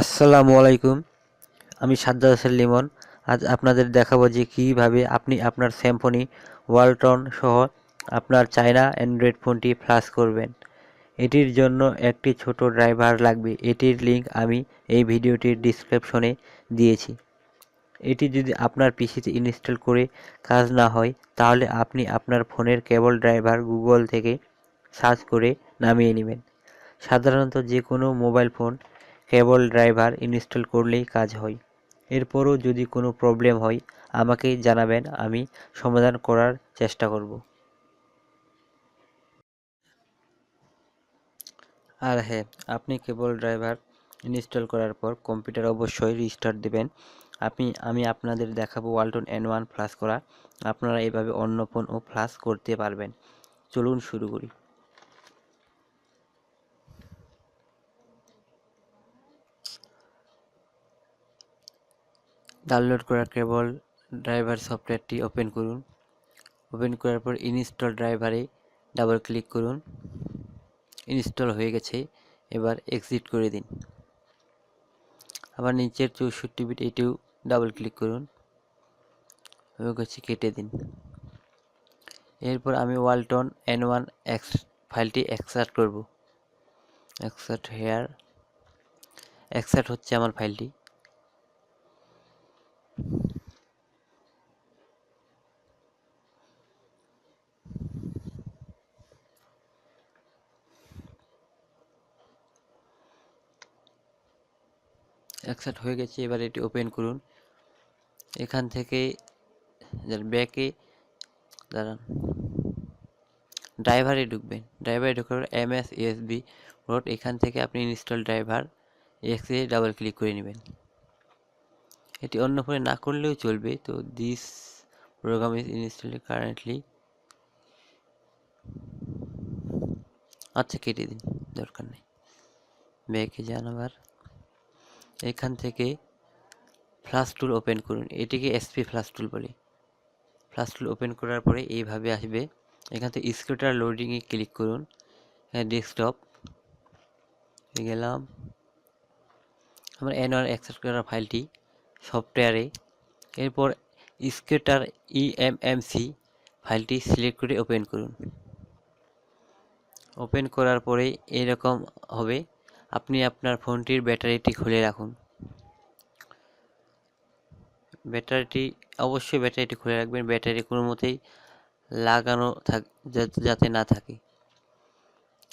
আসসালামু আলাইকুম। আমি সাজ্জাদ হোসেন লিমন। আজ আপনাদের দেখাবো যে কীভাবে আপনি আপনার স্যামফোনি ওয়ালটন সহ আপনার চায়না অ্যান্ড্রয়েড ফোনটি ফ্লাশ করবেন। এটির জন্য একটি ছোট ড্রাইভার লাগবে। এটির লিংক আমি এই ভিডিওটির ডিসক্রিপশনে দিয়েছি। এটি যদি আপনার পিসিতে ইনস্টল করে কাজ না হয়, তাহলে আপনি আপনার ফোনের কেবল ড্রাইভার গুগল থেকে সার্চ করে নামিয়ে নেবেন। সাধারণত যে কোনো mobile phone cable driver install করলেই কাজ হয়। এরপরও যদি কোনো প্রবলেম হয়, আমাকে জানাবেন, আমি সমাধান করার চেষ্টা করব। আর হ্যাঁ আপনি কেবল ড্রাইভার ইনস্টল করার পর কম্পিউটার অবশ্যই রিস্টার্ট দেবেন। আপনি, আমি আপনাদের দেখাবো ওয়ালটন এন ওয়ান ফ্লাশ করা। আপনারা এভাবে অন্য ফোনও ফ্লাশ করতে পারবেন। চলুন শুরু করি। ডাউনলোড করা কেবল ড্রাইভার সফটওয়্যারটি ওপেন করুন। ওপেন করার পর ইনস্টল ড্রাইভারে ডাবল ক্লিক করুন। ইনস্টল হয়ে গেছে, এবার এক্সিট করে দিন। আবার নিচের চৌষট্টি বিট এটিও ডাবল ক্লিক করুন। হয়ে গেছে, কেটে দিন। এরপর আমি ওয়ালটন এন ওয়ান এক্স ফাইলটি এক্সট্রাক্ট করব। Extract here. এক্সট্রাক্ট হচ্ছে আমার ফাইলটি। অ্যাকসেপ্ট হয়ে গেছে, এবার এটি ওপেন করুন। এখান থেকে ব্যাকে দাঁড়ান। ড্রাইভারে ঢুকবেন। ড্রাইভারে ঢুকার এম এস ইএসবি রোড এখান থেকে আপনি ইনস্টল ড্রাইভার এক্সে ডাবল ক্লিক করে নেবেন। এটি অন্য ফোনে না করলেও চলবে। তো this program is install currently আচ্ছা কেটে দিন, দরকার নেই। ব্যাকে যান আবার। এখান থেকে ফ্লাশ টুল ওপেন করুন। এটিকে এসপি ফ্লাশ টুল বলে। ফ্লাশ টুল ওপেন করার পরে এইভাবে আসবে। এখান থেকে স্কুটার লোডিংয়ে ক্লিক করুন। ডেস্কটপ গেলাম। আমার অ্যানুয়াল অ্যাক্সেস করার ফাইলটি সফটওয়্যারে এরপর scatter E M M C ফাইলটি সিলেক্ট করে ওপেন করুন। ওপেন করার পরে এরকম হবে। আপনি আপনার ফোনটির ব্যাটারিটি খুলে রাখুন। ব্যাটারিটি, অবশ্যই ব্যাটারিটি খুলে রাখবেন। ব্যাটারি কোনো মতেই লাগানো থাক যাতে না থাকে।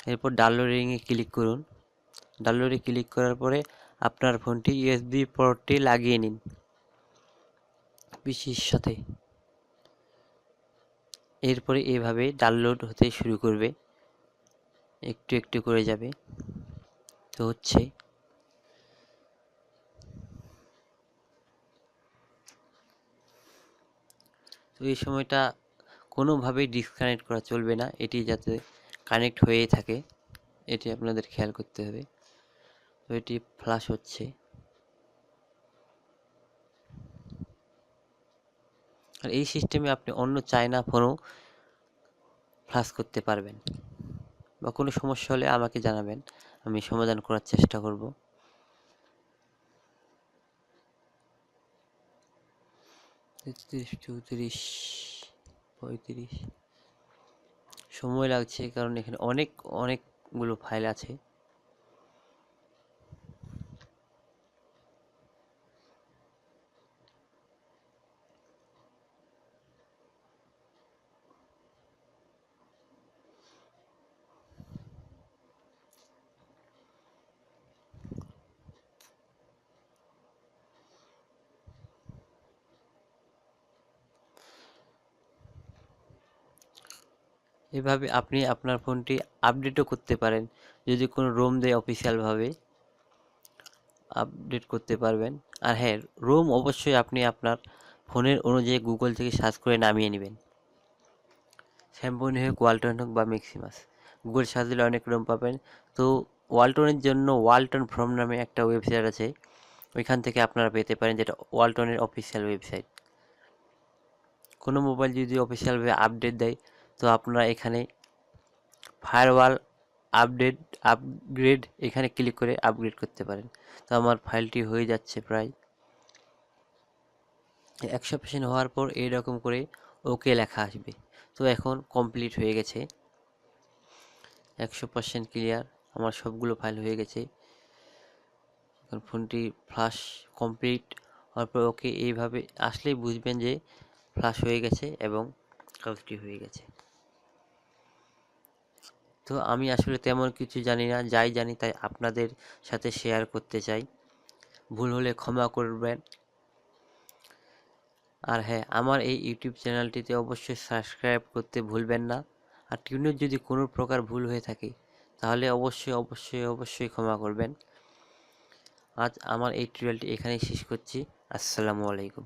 এরপর ডাউনলোডিংয়ে ক্লিক করুন। ডাউনলোডে ক্লিক করার পরে আপনার ফোনটি ইউএসবি পোর্টটি লাগিয়ে নিন। পিসির সাথে। এরপরে এভাবে ডাউনলোড হতে শুরু করবে। একটু একটু করে যাবে। তো হচ্ছে তো এই সময়টা কোনোভাবেই ডিসকানেক্ট করা চলবে না। এটি যাতে কানেক্ট হয়েই থাকে, এটি আপনাদের খেয়াল করতে হবে। তো এটি ফ্লাশ হচ্ছে। আর এই সিস্টেমে আপনি অন্য চায়না ফোনও ফ্লাশ করতে পারবেন। বা কোনো সমস্যা হলে আমাকে জানাবেন। আমি সমাধান করার চেষ্টা করব। তেত্রিশ, চৌত্রিশ, পঁয়ত্রিশ। সময় লাগছে কারণ এখানে অনেক, অনেকগুলো ফাইল আছে। এভাবে আপনি আপনার ফোনটি আপডেটও করতে পারেন। যদি কোনো রোম দেয় অফিসিয়ালভাবে আপডেট করতে পারবেন। আর হ্যাঁ রোম অবশ্যই আপনি আপনার ফোনের অনুযায়ী গুগল থেকে সার্চ করে নামিয়ে নেবেন। স্যামসং হোক, ওয়ালটন হোক বা ম্যাক্সিমাস। গুগল সার্চ দিলে অনেক রোম পাবেন। তো ওয়ালটনের জন্য ওয়ালটন ফ্রম নামে একটা ওয়েবসাইট আছে। ওইখান থেকে আপনারা পেতে পারেন যেটা ওয়ালটনের অফিসিয়াল ওয়েবসাইট। কোনো মোবাইল যদি অফিসিয়ালভাবে আপডেট দেয় তো আপনারা এখানে ফায়ারওয়াল আপডেট আপগ্রেড এখানে ক্লিক করে আপগ্রেড করতে পারেন। তো আমার ফাইলটি হয়ে যাচ্ছে প্রায়। একশো পার্সেন্ট হওয়ার পর এইরকম করে ওকে লেখা আসবে। তো এখন কমপ্লিট হয়ে গেছে। একশো পার্সেন্ট ক্লিয়ার আমার সবগুলো ফাইল হয়ে গেছে। এখন ফোনটি ফ্লাশ কমপ্লিট হওয়ার পর ওকে এইভাবে আসলেই বুঝবেন যে ফ্লাশ হয়ে গেছে এবং কাগজটি হয়ে গেছে। তো আমি আসলে তেমন কিছু জানি না, যাই জানি তাই আপনাদের সাথে শেয়ার করতে চাই। ভুল হলে ক্ষমা করবেন। আর হ্যাঁ আমার এই ইউটিউব চ্যানেলটিতে অবশ্যই সাবস্ক্রাইব করতে ভুলবেন না। আর টিউনের যদি কোনো প্রকার ভুল হয়ে থাকে, তাহলে অবশ্যই অবশ্যই অবশ্যই ক্ষমা করবেন। আজ আমার এই টিউটোরিয়ালটি এখানেই শেষ করছি। আসসালামু আলাইকুম।